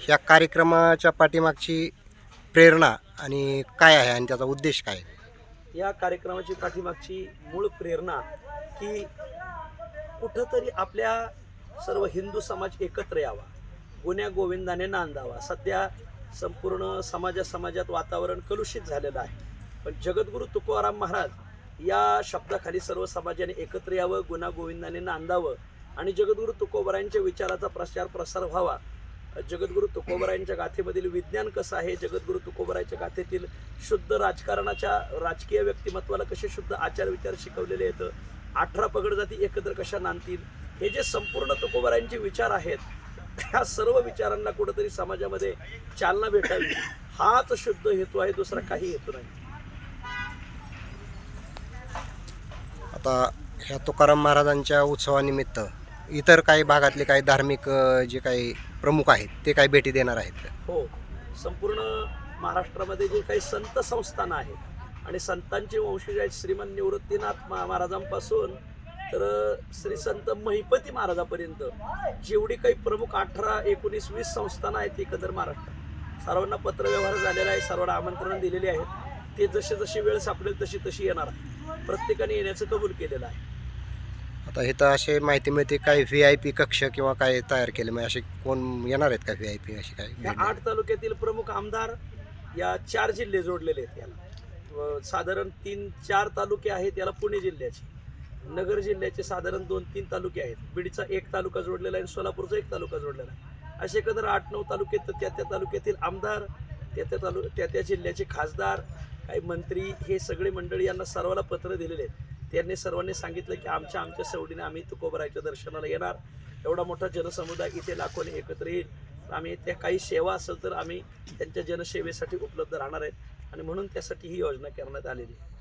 ह्या कार्यक्रमाच्या पाठीमागची प्रेरणा आणि काय आहे आणि त्याचा उद्देश काय आहे? या कार्यक्रमाची पाठीमागची मूळ प्रेरणा की कुठंतरी आपल्या सर्व हिंदू समाज एकत्र यावा. गुन्ह्या गोविंदाने नांदावा. सध्या संपूर्ण समाजा समाजात वातावरण कलुषित झालेलं आहे. पण जगद्गुरू तुकाराम महाराज या शब्दाखाली सर्व समाजाने एकत्र यावं गुन्हा गोविंदाने नांदावं आणि जगद्गुरू तुकोबरायांच्या विचाराचा प्रचार प्रसार व्हावा जगद्गुरू तुकोबरायांच्या गाथेमधील विज्ञान कसं आहे? जगद्गुरू तुकोबरायांच्या गाथेतील शुद्ध राजकारणाच्या राजकीय व्यक्तिमत्वाला कसे शुद्ध आचार विचार शिकवलेले आहेत? अठरा पगड जाती एकत्र कशा नांदतील? हे जे संपूर्ण तुकोबरायांचे विचार आहेत ह्या सर्व विचारांना कुठंतरी समाजामध्ये चालना भेटावी. हाच शुद्ध हेतू आहे दुसरा काही हेतू नाही. आता ह्या तुकाराम महाराजांच्या उत्सवानिमित्त इतर काही भागातले काही धार्मिक अ, जे काही प्रमुख आहेत ते काही भेटी देणार आहेत. हो. संपूर्ण महाराष्ट्रामध्ये जे काही संत संस्थानं आहेत आणि संतांचे वंशज आहेत श्रीमंत निवृत्तीनाथ महाराजांपासून तर श्री संत महिपती महाराजापर्यंत जेवढी काही प्रमुख अठरा एकोणीस वीस संस्थानं आहेत एकंदर महाराष्ट्रात. सर्वांना पत्रव्यवहार झालेला आहे सर्वांना आमंत्रण दिलेले आहेत. ते जसे जशी वेळ सापडेल तशी तशी येणार आहे प्रत्येकाने येण्याचं कबूल केलेलं आहे. आता इथं असे माहिती मिळते काही व्ही आय पी कक्ष किंवा काय तयार केले म्हणजे असे कोण येणार आहेत का व्ही आय पी असे काय या आठ तालुक्यातील प्रमुख आमदार या चार जिल्हे जोडलेले आहेत याला. साधारण तीन चार तालुके आहेत याला पुणे जिल्ह्याचे. नगर जिल्ह्याचे साधारण दोन तीन तालुके आहेत. बीडचा एक तालुका जोडलेला आहे आणि सोलापूरचा एक तालुका जोडलेला आहे. असे एकंदर आठ नऊ तालुके तर त्या त्या तालुक्यातील आमदार त्या त्या तालु त्या त्या जिल्ह्याचे खासदार काही मंत्री हे सगळे मंडळी यांना सर्वांना पत्र दिलेले आहेत. त्यांनी सर्वांनी सांगितलं की आमच्या आमच्या सवडीने आम्ही तुकोबरायच्या दर्शनाला येणार. एवढा मोठा जनसमुदाय इथे लाखोने एकत्र येईल. आम्ही त्या काही सेवा असेल तर आम्ही त्यांच्या जनसेवेसाठी उपलब्ध राहणार आहेत. आणि म्हणून त्यासाठी ही योजना करण्यात आलेली आहे.